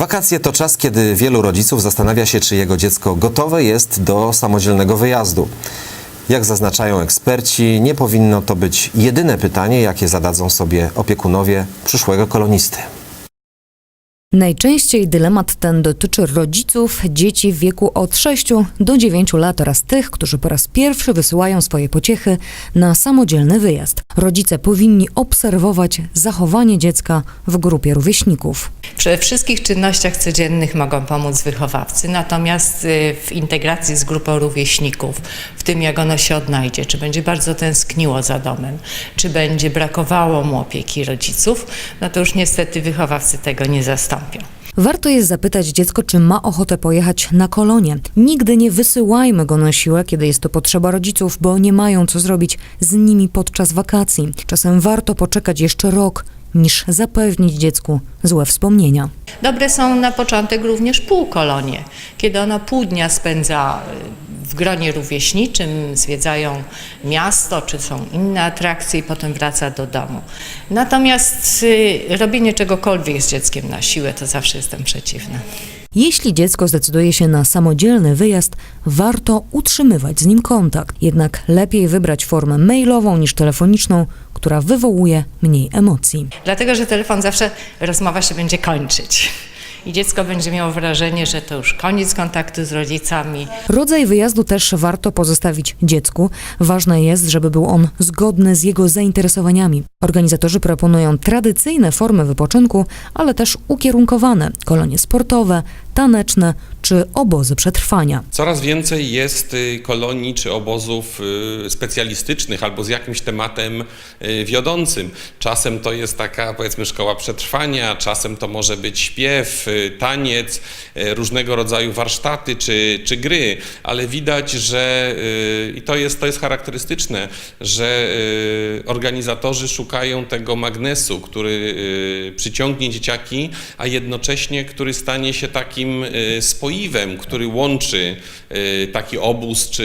Wakacje to czas, kiedy wielu rodziców zastanawia się, czy jego dziecko gotowe jest do samodzielnego wyjazdu. Jak zaznaczają eksperci, nie powinno to być jedyne pytanie, jakie zadadzą sobie opiekunowie przyszłego kolonisty. Najczęściej dylemat ten dotyczy rodziców dzieci w wieku od 6 do 9 lat oraz tych, którzy po raz pierwszy wysyłają swoje pociechy na samodzielny wyjazd. Rodzice powinni obserwować zachowanie dziecka w grupie rówieśników. We wszystkich czynnościach codziennych mogą pomóc wychowawcy, natomiast y, w integracji z grupą rówieśników, w tym jak ono się odnajdzie, czy będzie bardzo tęskniło za domem, czy będzie brakowało mu opieki rodziców, no to już niestety wychowawcy tego nie zastąpią. Warto jest zapytać dziecko, czy ma ochotę pojechać na kolonie. Nigdy nie wysyłajmy go na siłę, kiedy jest to potrzeba rodziców, bo nie mają co zrobić z nimi podczas wakacji. Czasem warto poczekać jeszcze rok, niż zapewnić dziecku złe wspomnienia. Dobre są na początek również półkolonie, kiedy ono pół dnia spędza y, w gronie rówieśniczym, zwiedzają miasto, czy są inne atrakcje i potem wraca do domu. Natomiast y, robienie czegokolwiek z dzieckiem na siłę, to zawsze jestem przeciwna. Jeśli dziecko zdecyduje się na samodzielny wyjazd, warto utrzymywać z nim kontakt. Jednak lepiej wybrać formę mailową niż telefoniczną, która wywołuje mniej emocji. Dlatego, że telefon zawsze rozmowa się będzie kończyć. I dziecko będzie miało wrażenie, że to już koniec kontaktu z rodzicami. Rodzaj wyjazdu też warto pozostawić dziecku. Ważne jest, żeby był on zgodny z jego zainteresowaniami. Organizatorzy proponują tradycyjne formy wypoczynku, ale też ukierunkowane kolonie sportowe, taneczne czy obozy przetrwania. Coraz więcej jest y, kolonii czy obozów y, specjalistycznych albo z jakimś tematem y, wiodącym. Czasem to jest taka powiedzmy szkoła przetrwania, czasem to może być śpiew, taniec, różnego rodzaju warsztaty czy, czy gry, ale widać, że i to jest, to jest charakterystyczne, że organizatorzy szukają tego magnesu, który przyciągnie dzieciaki, a jednocześnie który stanie się takim y, spoiwem, który łączy y, taki obóz czy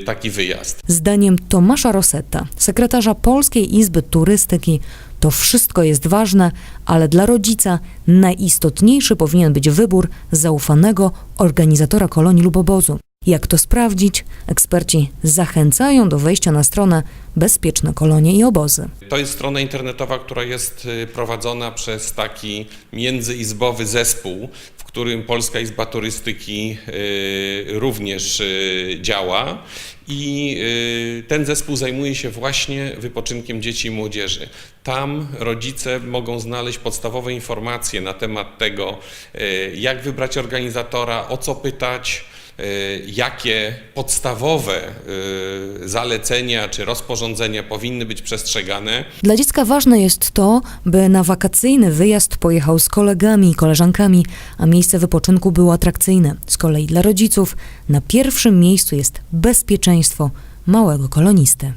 y, taki wyjazd. Zdaniem Tomasza Rosetta, sekretarza Polskiej Izby Turystyki, to wszystko jest ważne, ale dla rodzica najistotniejszy powinien być wybór zaufanego organizatora kolonii lub obozu. Jak to sprawdzić? Eksperci zachęcają do wejścia na stronę Bezpieczne Kolonie i Obozy. To jest strona internetowa, która jest y, prowadzona przez taki międzyizbowy zespół, którym Polska Izba Turystyki y, również y, działa. I y, ten zespół zajmuje się właśnie wypoczynkiem dzieci i młodzieży. Tam rodzice mogą znaleźć podstawowe informacje na temat tego, jak wybrać organizatora, o co pytać, jakie podstawowe y, zalecenia czy rozporządzenia powinny być przestrzegane. Dla dziecka ważne jest to, by na wakacyjny wyjazd pojechał z kolegami i koleżankami, a miejsce wypoczynku było atrakcyjne. Z kolei dla rodziców na pierwszym miejscu jest bezpieczeństwo małego kolonisty.